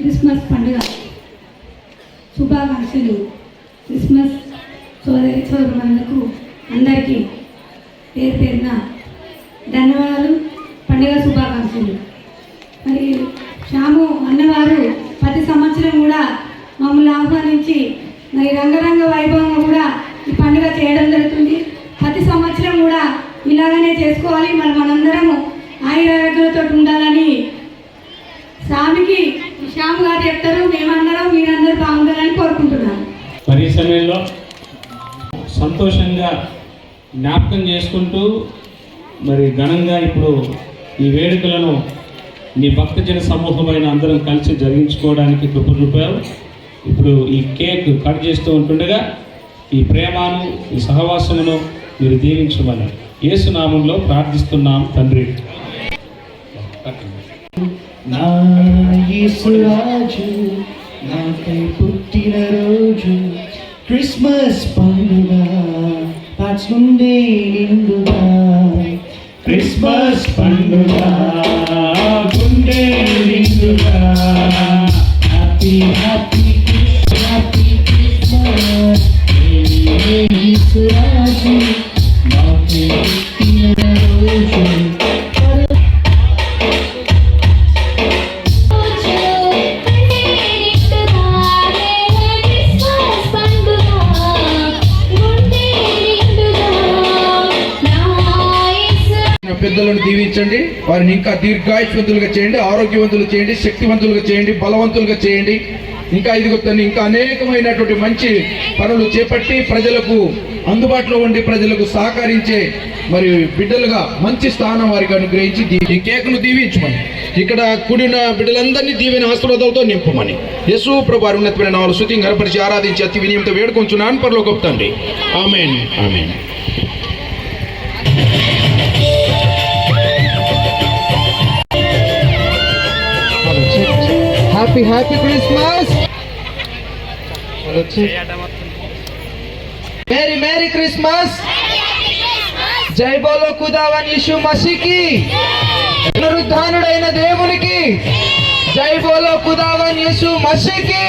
Christmas పండుగ. శుభాకాంక్షలు. Christmas సోదరి సోదరులకు అందరికీ పేరు పేరున ధన్యవాదాలు పండుగ శుభాకాంక్షలు. మరి శ్యాము అన్నవారు ప్రతి సంవత్సరం కూడా మమ్మల్ని ఆహ్వానించి మరి రంగరంగ వైభవంగా కూడా ఈ పండుగ చేయడం జరుగుతుంది. ప్రతి సంవత్సరం కూడా ఇలాగనే చేసుకోవాలి. మరి మనందరము ఆయురారోగ్యాలతో ఉండాలని స్వామికి శ్యామ్ గారు చెప్తారు మేమందరం మీరందరూ బాగుండాలని కోరుకుంటున్నాను మరి ఈ సమయంలో సంతోషంగా జ్ఞాపకం చేసుకుంటూ మరి ఘనంగా ఇప్పుడు ఈ వేడుకలను నీ భక్తజన సమూహమైన అందరం కలిసి జరిగించుకోవడానికి కృపరూపారు ఇప్పుడు ఈ కేక్ కట్ చేస్తూ ఉంటుండగా ఈ ప్రేమను ఈ సహవాసమును మీరు దీవించమని యేసునామంలో ప్రార్థిస్తున్నాం తండ్రి. నా యేసురాజు నాకై పుట్టిన రోజు క్రిస్మస్ పండుగ పాచుండే నిండుగా క్రిస్మస్ పండుగ గుండె నిండుగా హ్యాపీ హ్యాపీ హ్యాపీ క్రిస్మస్ యేసురాజు నాకై పెద్దలను దీవించండి. వారిని ఇంకా దీర్ఘాయుష్వంతులుగా చేయండి ఆరోగ్యవంతులు చేయండి శక్తివంతులుగా చేయండి బలవంతులుగా చేయండి. ఇంకా ఇదిగొద్దని ఇంకా అనేకమైనటువంటి మంచి పనులు చేపట్టి ప్రజలకు అందుబాటులో ఉండి ప్రజలకు సహకరించే మరి బిడ్డలుగా మంచి స్థానం వారికి అనుగ్రహించి దీ- ఈ కేకును దీవించమని ఇక్కడ కూడిన బిడ్డలందరినీ దీవెన ఆశీర్వాదాలతో నింపమని యశు ప్రభు అరుణత్మైన నాలుగు శృతిని కనపరిచి ఆరాధించి అతి వినియంతో వేడుకొంచున్నాను. పరలో amen. Amen. Amen happy happy Christmas merry merry Christmas జై బోలో కుదావన్ యేసు మసీకి. పునరుద్ధానుడైన దేవునికి. జై బోలో కుదావన్ యేసు మసీకి.